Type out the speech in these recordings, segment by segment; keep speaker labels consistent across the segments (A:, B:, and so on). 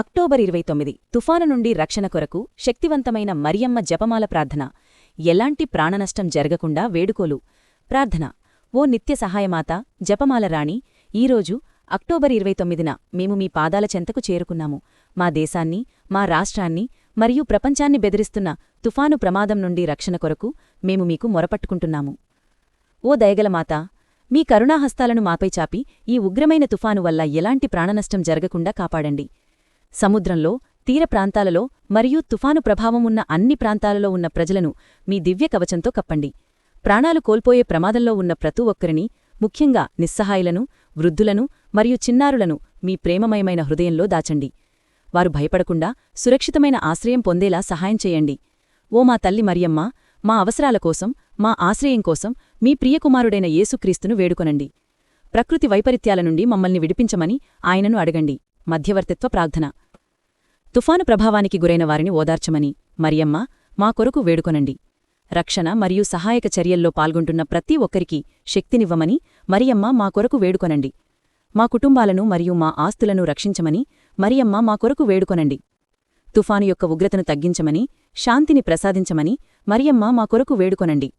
A: October ఇరవై తొమ్మిది తుఫాను నుండి రక్షణ కొరకు శక్తివంతమైన మరియమ్మ జపమాల ప్రార్థన. ఎలాంటి ప్రాణనష్టం జరగకుండా వేడుకోలు. ప్రార్థన. ఓ నిత్య సహాయమాత జపమాల రాణి ఈరోజు అక్టోబర్ ఇరవై తొమ్మిదిన మేము మీ పాదాల చెంతకు చేరుకున్నాము. మా దేశాన్ని మా రాష్ట్రాన్ని మరియు ప్రపంచాన్ని బెదిరిస్తున్న తుఫాను ప్రమాదం నుండి రక్షణ కొరకు మేము మీకు మొరపట్టుకుంటున్నాము. ఓ దయగలమాత మీ కరుణాహస్తాలను మాపై చాపి ఈ ఉగ్రమైన తుఫాను వల్ల ఎలాంటి ప్రాణనష్టం జరగకుండా కాపాడండి. సముద్రంలో తీర ప్రాంతాలలో మరియు తుఫాను ప్రభావం ఉన్న అన్ని ప్రాంతాలలో ఉన్న ప్రజలను మీ దివ్య కవచంతో కప్పండి. ప్రాణాలు కోల్పోయే ప్రమాదంలో ఉన్న ప్రతి ఒక్కరిని ముఖ్యంగా నిస్సహాయులను వృద్ధులను మరియు చిన్నారులను మీ ప్రేమమయమైన హృదయంలో దాచండి. వారు భయపడకుండా సురక్షితమైన ఆశ్రయం పొందేలా సహాయం చేయండి. ఓ మా తల్లి మరియమ్మ మా అవసరాల కోసం మా ఆశ్రయం కోసం మీ ప్రియకుమారుడైన యేసుక్రీస్తును వేడుకొనండి. ప్రకృతి వైపరీత్యాల నుండి మమ్మల్ని విడిపించమని ఆయనను అడగండి. మధ్యవర్తిత్వ ప్రార్థన. తుఫాను ప్రభావానికి గురైన వారిని ఓదార్చమని మరియమ్మ మా కొరకు వేడుకొనండి. రక్షణ మరియు సహాయక చర్యల్లో పాల్గొంటున్న ప్రతి ఒక్కరికి శక్తినివ్వమని మరియమ్మ మా కొరకు వేడుకొనండి. మా కుటుంబాలను మరియు మా ఆస్తులను రక్షించమని మరియమ్మ మా కొరకు వేడుకొనండి. తుఫాను యొక్క ఉగ్రతను తగ్గించమని శాంతిని ప్రసాదించమని మరియమ్మ మా కొరకు వేడుకొనండి.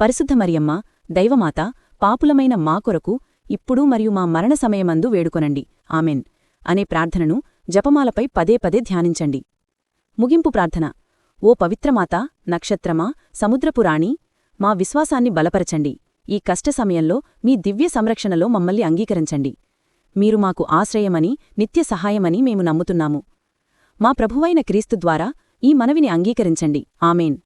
A: పరిశుద్ధ మరియమ్మ దైవమాత పాపులమైన మా కొరకు ఇప్పుడు మరియు మా మరణ సమయమందు వేడుకొనండి. ఆమెన్. అనే ప్రార్థనను జపమాలపై పదే పదే ధ్యానించండి. ముగింపు ప్రార్థన. ఓ పవిత్రమాత నక్షత్రమా సముద్రపురాణి మా విశ్వాసాన్ని బలపరచండి. ఈ కష్ట సమయంలో మీ దివ్య సంరక్షణలో మమ్మల్ని అంగీకరించండి. మీరు మాకు ఆశ్రయమని నిత్య సహాయమని మేము నమ్ముతున్నాము. మా ప్రభువైన క్రీస్తు ద్వారా ఈ మనవిని అంగీకరించండి. ఆమెన్.